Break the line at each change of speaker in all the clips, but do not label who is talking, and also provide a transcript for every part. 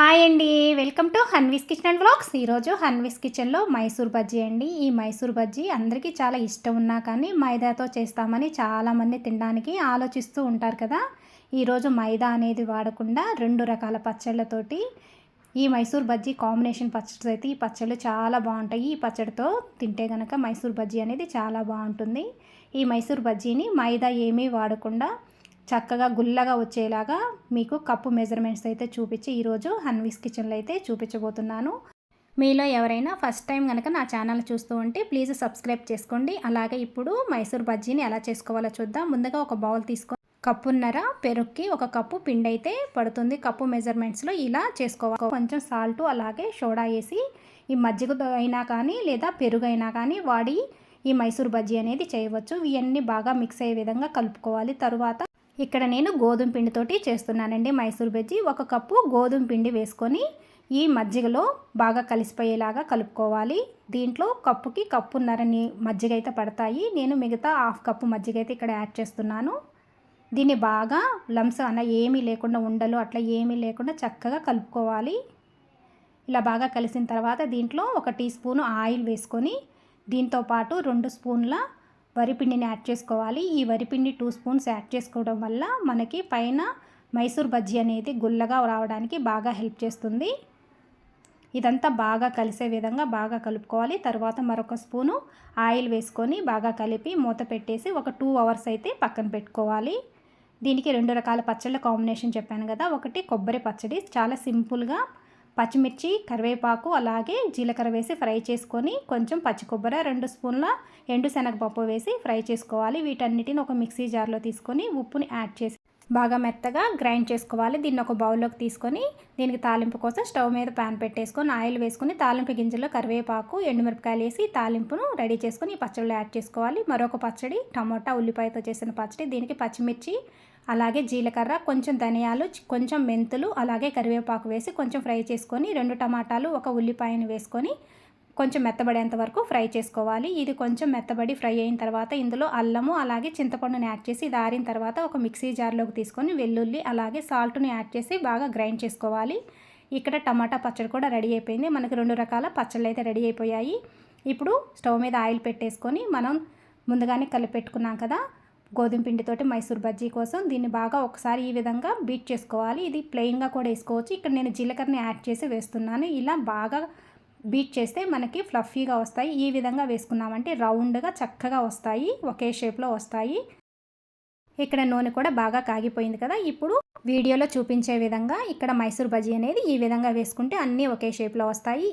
Hi అండి. Welcome to Hanvi's kitchen and vlogs. ఈరోజు హన్వీస్ కిచెన్లో మైసూర్ బజ్జీ అండి. ఈ మైసూర్ బజ్జీ అందరికీ చాలా ఇష్టం ఉన్నా కానీ మైదాతో చేస్తామని చాలామంది తినడానికి ఆలోచిస్తూ ఉంటారు కదా. ఈరోజు మైదా అనేది వాడకుండా రెండు రకాల పచ్చళ్ళతోటి ఈ మైసూర్ బజ్జీ కాంబినేషన్ పచ్చడి అయితే ఈ పచ్చళ్ళు చాలా బాగుంటాయి. ఈ పచ్చడితో తింటే కనుక మైసూర్ బజ్జీ అనేది చాలా బాగుంటుంది. ఈ మైసూర్ బజ్జీని మైదా ఏమీ వాడకుండా చక్కగా గుల్లగా వచ్చేలాగా మీకు కప్పు మెజర్మెంట్స్ అయితే చూపించి ఈరోజు హన్వీస్ కిచెన్లో అయితే చూపించబోతున్నాను. మీలో ఎవరైనా ఫస్ట్ టైం కనుక నా ఛానల్ చూస్తూ ఉంటే ప్లీజ్ సబ్స్క్రైబ్ చేసుకోండి. అలాగే ఇప్పుడు మైసూర్ బజ్జీని ఎలా చేసుకోవాలో చూద్దాం. ముందుగా ఒక బౌల్ తీసుకో కప్పున్నర పెరుగుకి ఒక కప్పు పిండి అయితే పడుతుంది. కప్పు మెజర్మెంట్స్లో ఇలా చేసుకోవాలి. కొంచెం సాల్ట్ అలాగే సోడా వేసి ఈ మజ్జిగ అయినా కానీ లేదా పెరుగు అయినా కానీ వాడి ఈ మైసూర్ బజ్జీ అనేది చేయవచ్చు. ఇవన్నీ బాగా మిక్స్ అయ్యే విధంగా కలుపుకోవాలి. తరువాత ఇక్కడ నేను గోధుమ పిండితోటి చేస్తున్నానండి మైసూర్ బజ్జీ. ఒక కప్పు గోధుమ పిండి వేసుకొని ఈ మజ్జిగలో బాగా కలిసిపోయేలాగా కలుపుకోవాలి. దీంట్లో కప్పుకి కప్పున్నరని మజ్జిగ అయితే పడతాయి. నేను మిగతా హాఫ్ కప్పు మజ్జిగ అయితే ఇక్కడ యాడ్ చేస్తున్నాను. దీన్ని బాగా లంప్స్ అన్న ఏమీ లేకుండా ఉండలు అట్లా ఏమీ లేకుండా చక్కగా కలుపుకోవాలి. ఇలా బాగా కలిసిన తర్వాత దీంట్లో ఒక టీ స్పూన్ ఆయిల్ వేసుకొని దీంతోపాటు రెండు స్పూన్ల వరిపిండిని యాడ్ చేసుకోవాలి. ఈ వరిపిండి టూ స్పూన్స్ యాడ్ చేసుకోవడం వల్ల మనకి పైన మైసూర్ బజ్జీ అనేది గుల్లగా రావడానికి బాగా హెల్ప్ చేస్తుంది. ఇదంతా బాగా కలిసే విధంగా బాగా కలుపుకోవాలి. తర్వాత మరొక స్పూను ఆయిల్ వేసుకొని బాగా కలిపి మూత పెట్టేసి ఒక టూ అవర్స్ అయితే పక్కన పెట్టుకోవాలి. దీనికి రెండు రకాల పచ్చళ్ళ కాంబినేషన్ చెప్పాను కదా. ఒకటి కొబ్బరి పచ్చడి. చాలా సింపుల్గా పచ్చిమిర్చి కరివేపాకు అలాగే జీలకర్ర వేసి ఫ్రై చేసుకొని కొంచెం పచ్చి కొబ్బరి రెండు స్పూన్ల ఎండు శనగపప్పు వేసి ఫ్రై చేసుకోవాలి. వీటన్నిటిని ఒక మిక్సీ జార్లో తీసుకొని ఉప్పుని యాడ్ చేసి బాగా మెత్తగా గ్రైండ్ చేసుకోవాలి. దీన్ని ఒక బౌల్లోకి తీసుకొని దీనికి తాలింపు కోసం స్టవ్ మీద ప్యాన్ పెట్టేసుకొని ఆయిల్ వేసుకొని తాలింపు గింజల్లో కరివేపాకు ఎండుమిరపకాయలు వేసి తాలింపును రెడీ చేసుకొని ఈ పచ్చడిలో యాడ్ చేసుకోవాలి. మరొక పచ్చడి టమోటా ఉల్లిపాయతో చేసిన పచ్చడి. దీనికి పచ్చిమిర్చి అలాగే జీలకర్ర కొంచెం ధనియాలు కొంచెం మెంతులు అలాగే కరివేపాకు వేసి కొంచెం ఫ్రై చేసుకొని రెండు టమాటాలు ఒక ఉల్లిపాయను వేసుకొని కొంచెం మెత్తబడేంత వరకు ఫ్రై చేసుకోవాలి. ఇది కొంచెం మెత్తబడి ఫ్రై అయిన తర్వాత ఇందులో అల్లము అలాగే చింతపండుని యాడ్ చేసి ఇది ఆరిన తర్వాత ఒక మిక్సీ జార్లోకి తీసుకొని వెల్లుల్లి అలాగే సాల్ట్ని యాడ్ చేసి బాగా గ్రైండ్ చేసుకోవాలి. ఇక్కడ టమాటా పచ్చడి కూడా రెడీ అయిపోయింది. మనకి రెండు రకాల పచ్చళ్ళు అయితే రెడీ అయిపోయాయి. ఇప్పుడు స్టవ్ మీద ఆయిల్ పెట్టేసుకొని మనం ముందుగానే కలిపెట్టుకున్నాం కదా. గోధుమ పిండితోటి మైసూర్ బజ్జీ కోసం దీన్ని బాగా ఒకసారి ఈ విధంగా బీట్ చేసుకోవాలి. ఇది ప్లెయిన్గా కూడా వేసుకోవచ్చు. ఇక్కడ నేను జీలకర్రని యాడ్ చేసి వేస్తున్నాను. ఇలా బాగా బీట్ చేస్తే మనకి ఫ్లఫీగా వస్తాయి. ఈ విధంగా వేసుకున్నామంటే రౌండ్గా చక్కగా వస్తాయి. ఒకే షేప్లో వస్తాయి. ఇక్కడ నూనె కూడా బాగా కాగిపోయింది కదా. ఇప్పుడు వీడియోలో చూపించే విధంగా ఇక్కడ మైసూర్ బజ్జీ అనేది ఈ విధంగా వేసుకుంటే అన్నీ ఒకే షేప్లో వస్తాయి.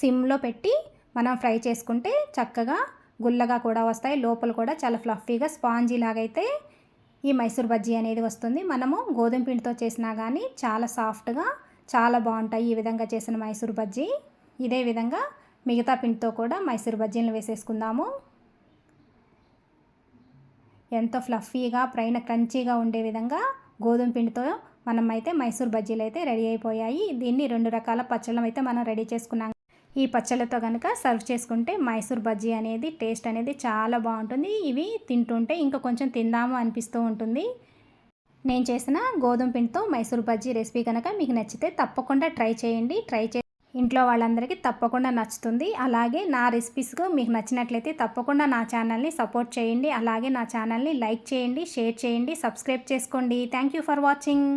సిమ్లో పెట్టి మనం ఫ్రై చేసుకుంటే చక్కగా గుల్లగా కూడా వస్తాయి. లోపల కూడా చాలా ఫ్లఫీగా స్పాంజీ లాగైతే ఈ మైసూర్ బజ్జీ అనేది వస్తుంది. మనము గోధుమ పిండితో చేసినా కానీ చాలా సాఫ్ట్గా చాలా బాగుంటాయి ఈ విధంగా చేసిన మైసూర్ బజ్జీ. ఇదే విధంగా మిగతా పిండితో కూడా మైసూర్ బజ్జీలను వేసేసుకుందాము. ఎంతో ఫ్లఫీగా పైన క్రంచీగా ఉండే విధంగా గోధుమ పిండితో మనం అయితే మైసూర్ బజ్జీలు అయితే రెడీ అయిపోయాయి. దీన్ని రెండు రకాల పచ్చళ్ళం అయితే మనం రెడీ చేసుకున్నాం ఈ పచ్చళ్ళతో కనుక సర్వ్ చేసుకుంటే మైసూర్ బజ్జీ అనేది టేస్ట్ అనేది చాలా బాగుంటుంది. ఇవి తింటుంటే ఇంకా కొంచెం తిందాము అనిపిస్తూ ఉంటుంది. నేను చేసిన గోధుమ పిండితో మైసూర్ బజ్జీ రెసిపీ కనుక మీకు నచ్చితే తప్పకుండా ట్రై చేయండి. ట్రై చే ఇంట్లో వాళ్ళందరికీ తప్పకుండా నచ్చుతుంది. అలాగే నా రెసిపీస్కు మీకు నచ్చినట్లయితే తప్పకుండా నా ఛానల్ని సపోర్ట్ చేయండి. అలాగే నా ఛానల్ని లైక్ చేయండి షేర్ చేయండి సబ్స్క్రైబ్ చేసుకోండి. Thank you for watching.